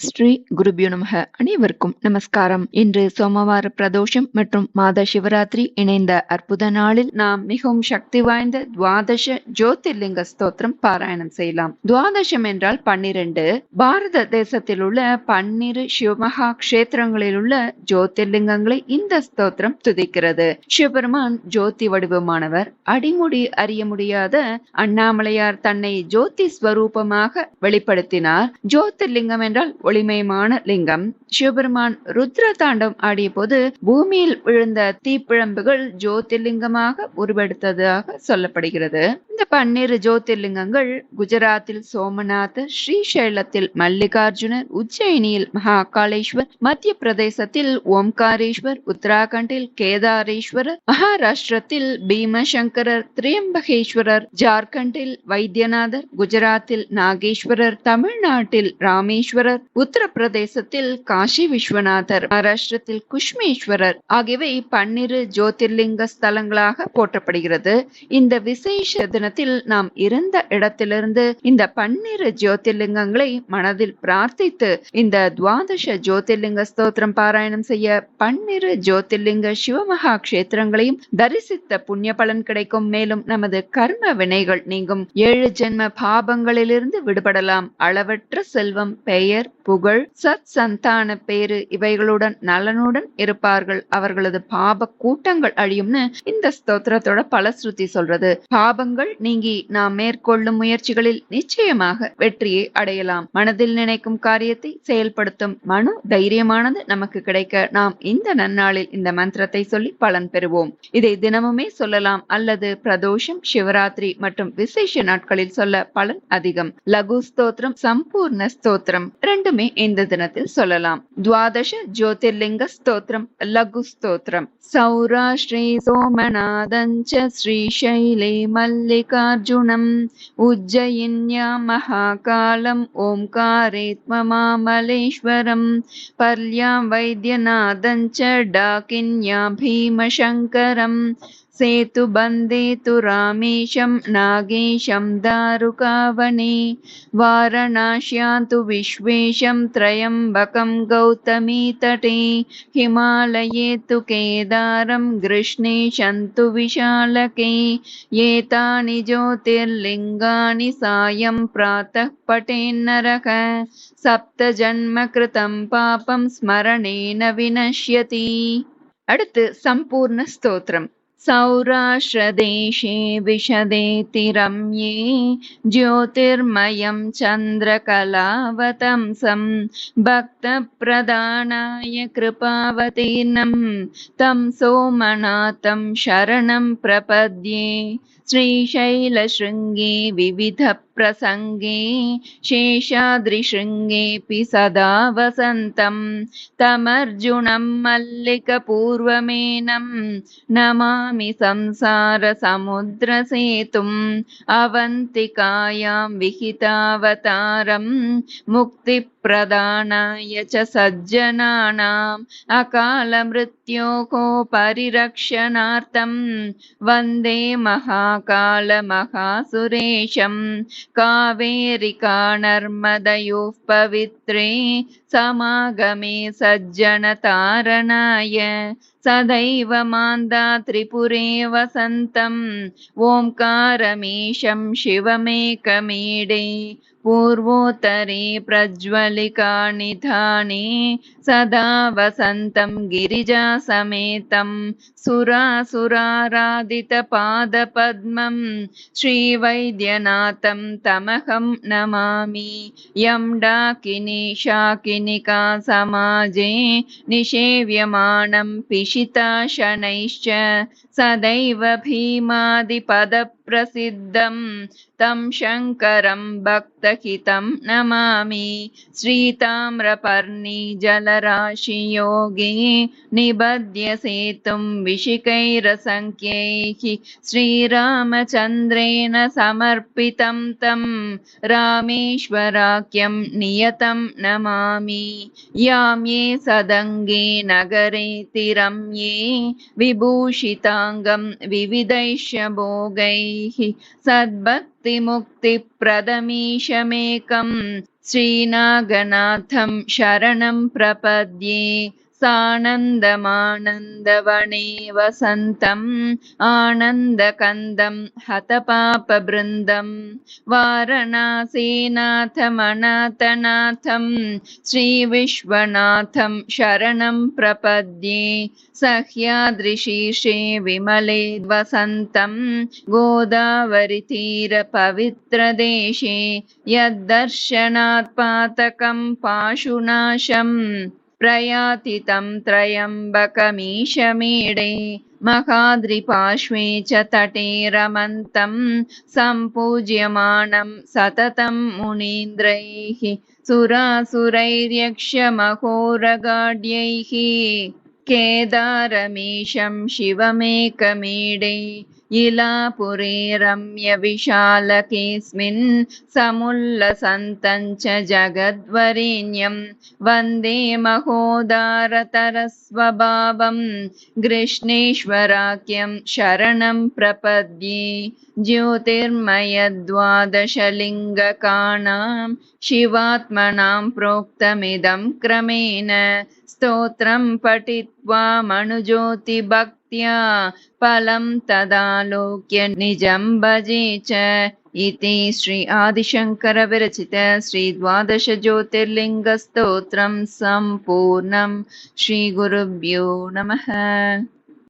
ஸ்ரீ குருபியோ நமக. அனைவருக்கும் நமஸ்காரம். இன்று சோமவார பிரதோஷம் மற்றும் மாத சிவராத்திரி இணைந்த அற்புத நாளில் நாம் மிகவும் சக்தி வாய்ந்த துவாதச ஜோதிர்லிங்க ஸ்தோத்திரம் பாராயணம் செய்யலாம். துவாதசம் என்றால் பன்னிரண்டு. பாரத தேசத்தில் உள்ள பன்னிரு சிவமகா கஷேத்திரங்களில் உள்ள ஜோதிர்லிங்கங்களை இந்த ஸ்தோத்திரம் துதிக்கிறது. சிவபெருமான் ஜோதி வடிவமானவர். அடிமுடி அறிய முடியாத அண்ணாமலையார் தன்னை ஜோதி ஸ்வரூபமாக வெளிப்படுத்தினார். ஜோதிர்லிங்கம் என்றால் ஒளிமயமான லிங்கம். சிவபெருமான் ருத்ர தாண்டம் ஆடிய போது பூமியில் விழுந்த தீப்பிழம்புகள் ஜோதிர்லிங்கமாக உருவெடுத்ததாக சொல்லப்படுகிறது. இந்த பன்னிரு ஜோதிர்லிங்கங்கள் குஜராத்தில் சோமநாத் ஸ்ரீசைலத்தில் மல்லிகார்ஜுனர் உஜ்ஜயினியில் மகாகாலேஸ்வர் மத்திய பிரதேசத்தில் ஓம்காரேஸ்வர் உத்தராகண்டில் கேதாரேஸ்வரர் மகாராஷ்டிரத்தில் பீமசங்கரர் திரியம்பகேஸ்வரர் ஜார்க்கண்டில் வைத்தியநாதர் குஜராத்தில் நாகேஸ்வரர் தமிழ்நாட்டில் ராமேஸ்வரர் உத்தரப்பிரதேசத்தில் காசி விஸ்வநாதர் மகாராஷ்டிரத்தில் குஷ்மேஸ்வரர் ஆகியவை பன்னிரு ஜோதிர்லிங்க ஸ்தலங்களாக போற்றப்படுகிறது. இந்த விசேஷ தின தியானத்தில் நாம் இருந்த இடத்திலிருந்து இந்த பன்னிரு ஜோதிர்லிங்கங்களை மனதில் பிரார்த்தித்து இந்த துவாதச ஜோதிர்லிங்க ஸ்தோத்திரம் பாராயணம் செய்ய பன்னிரு ஜோதிர்லிங்க சிவமகா கஷேத்திரங்களையும் தரிசித்த புண்ணிய பலன் கிடைக்கும். மேலும் நமது கர்ம வினைகள் நீங்கும். ஏழு ஜென்ம பாபங்களிலிருந்து விடுபடலாம். அளவற்ற செல்வம் பெயர் புகழ் சத் சந்தான பேரு இவைகளுடன் நலனுடன் இருப்பார்கள். அவர்களது பாப கூட்டங்கள் அழியும்னு இந்த ஸ்தோத்திரத்தோட பல ஸ்ருதி சொல்றது. பாபங்கள் நீங்கி நாம் மேற்கொள்ளும் முயற்சிகளில் நிச்சயமாக வெற்றியை அடையலாம். மனதில் நினைக்கும் காரியத்தை செயல்படுத்தும் மனு தைரியமானது நமக்கு கிடைக்க நாம் இந்த நன்னாளில் இந்த மந்திரத்தை சொல்லி பலன் பெறுவோம். இதை தினமுமே சொல்லலாம் அல்லது பிரதோஷம் சிவராத்திரி மற்றும் விசேஷ நாட்களில் சொல்ல பலன் அதிகம். லகு ஸ்தோத்திரம் சம்பூர்ண ஸ்தோத்திரம் ரெண்டுமே இந்த தினத்தில் சொல்லலாம். துவாதச ஜோதிர்லிங்க ஸ்தோத்திரம் லகு ஸ்தோத்திரம். சௌராஷ்டிரே சோமநாதஞ்ச ஸ்ரீசைலே मल्लिकार्जुनम् उज्जयिन्या महाकालम् ओङ्कारे त्वमामलेश्वरम् पर्यां वैद्यनादं च डाकिन्या भीमशङ्करम् பீமசங்கரம் सेतुबन्धे तु रामेशं नागेशं दारुकावने वारणास्यां तु विश्वेशं त्र्यम्बकं गौतमीतटे हिमालये तु केदारं ग्रीष्णेशं तु विशालके एतानि ज्योतिर्लिङ्गानि सायं प्रातः पठेन्नरः सप्तजन्मकृतं पापं स्मरणेन विनश्यति அடுத்து சம்பூர்ண ஸ்தோத்திரம் सौराष्ट्रदेशे विशदेति रम्ये ज्योतिर्मयं चन्द्रकलावतंसं भक्तप्रदानाय कृपावतीर्णं तं सोमनाथं शरणं प्रपद्ये श्रीशैलशृङ्गे विविधप्रसङ्गे शेषाद्रिशृङ्गेऽपि सदा वसन्तं तमर्जुनं मल्लिकपूर्वमेनं नमामि संसारसमुद्रसेतुम् अवन्तिकायां विहितावतारं मुक्तिप्रदानाय च सज्जनानाम् अकालमृत्योः परिरक्षणार्थं वन्दे महाकालमहासुरेशं कावेरिका नर्मदयोः पवित्रे समागमे सज्जनतारणाय सदैव मान्दा त्रिपुरे वसन्तम् ओङ्कारमीशं शिवमेकमीडे पूर्वोत्तरे प्रज्वलिकानिधाने सदा वसन्तं गिरिजासमेतं सुरासुराराधितपादपद्मं श्रीवैद्यनाथं तमहं नमामि यं डाकिनी शाकिनिका समाजे निषेव्यमाणं पिशिता शनैश्च सदैव भीमादिपदप्रसिद्धं तं शङ्करं भक्तहितं नमामि। श्रीताम्रपर्णी जलराशियोगे निबध्य सेतुं विशिकैरसङ्ख्यैः श्रीरामचन्द्रेण समर्पितं तं रामेश्वराख्यं नियतं नमामि। याम्ये सदङ्गे नगरे तिरम्ये विभूषिताङ्गं विविधैश्च भोगैः सद्भक्तिमुक्तिप्रदमीशमेकं श्रीनागनाथं शरणं प्रपद्ये। सानन्दमानन्दवने वसन्तम् आनन्दकन्दं हतपापबृन्दं वारणासीनाथमनाथनाथं श्रीविश्वनाथं शरणं प्रपद्ये सह्यादृशीर्षे विमले वसन्तं गोदावरितीरपवित्रदेशे यद्दर्शनात् पातकं पाशुनाशम् प्रयाति तं त्र्यम्बकमीशमीडे महाद्रिपार्श्वे च तटे रमन्तं सम्पूज्यमानं सततं मुनीन्द्रैः सुरासुरैर्यक्षमहोरगाढ्यैः केदारमीशं शिवमेकमीडे इलापुरे रम्यविशालकेऽस्मिन् समुल्लसन्तं च जगद्वरेण्यं। वन्दे महोदारतरस्वभावं कृष्णेश्वराख्यं शरणं प्रपद्ये। ज्योतिर्मयद्वादशलिङ्गकाणां शिवात्मनां प्रोक्तमिदं क्रमेण। स्तोत्रं पठित्वा मनुज्योतिभक्त्या फलं तदालोक्य निजं भजे च इति श्री आदिशङ्करविरचित श्रीद्वादशज्योतिर्लिङ्गस्तोत्रं सम्पूर्णं श्रीगुरुभ्यो नमः